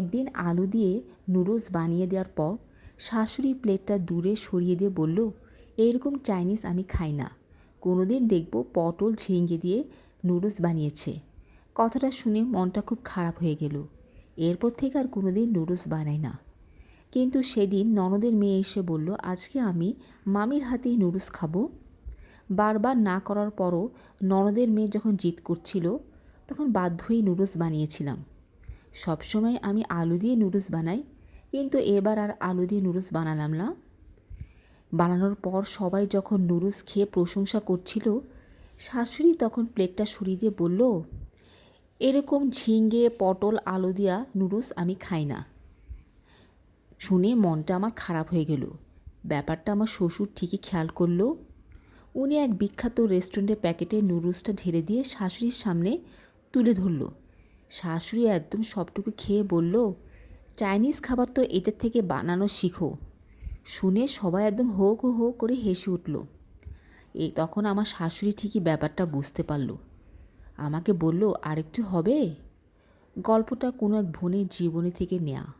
একদিন আলু দিয়ে নুডলস বানিয়ে দেওয়ার পর শাশুড়ি প্লেটটা দূরে সরিয়ে দিয়ে বলল, এরকম চাইনিজ আমি খাই না। কোনো দিন দেখব পটল ঝিঙ্গে দিয়ে নুডলস বানিয়েছে। কথাটা শুনে মনটা খুব খারাপ হয়ে গেল। এরপর থেকে আর কোনো দিন নুডলস বানাই না। কিন্তু সেদিন ননদের মেয়ে এসে বলল, আজকে আমি মামির হাতেই নুডলস খাব। বারবার না করার পরও ননদের মেয়ে যখন জিদ করছিল, তখন বাধ্য হয়ে নুডলস বানিয়েছিলাম। সবসময় আমি আলু দিয়ে নুডলস বানাই, কিন্তু এবার আর আলু দিয়ে নুডলস বানালাম না। বানানোর পর সবাই যখন নুডলস খেয়ে প্রশংসা করছিল, শাশুড়ি তখন প্লেটটা সরিয়ে দিয়ে বলল, এরকম ঝিঙ্গে, পটল, আলু দিয়া নুডলস আমি খাই না। শুনে মনটা আমার খারাপ হয়ে গেল। ব্যাপারটা আমার শ্বশুর ঠিকই খেয়াল করল। উনি এক বিখ্যাত রেস্টুরেন্টের প্যাকেটে নুডলসটা ঢেলে দিয়ে শাশুড়ির সামনে তুলে ধরল। শাশুড়ি একদম সবটুকু খেয়ে বলল, চাইনিজ খাবার তো এদের থেকে বানানো শিখো। শুনে সবাই একদম হো হো হো করে হেসে উঠল। এ তখন আমার শাশুড়ি ঠিকই ব্যাপারটা বুঝতে পারল। আমাকে বলল, আরেকটু হবে? গল্পটা কোনো এক বোনের জীবনী থেকে নেয়া।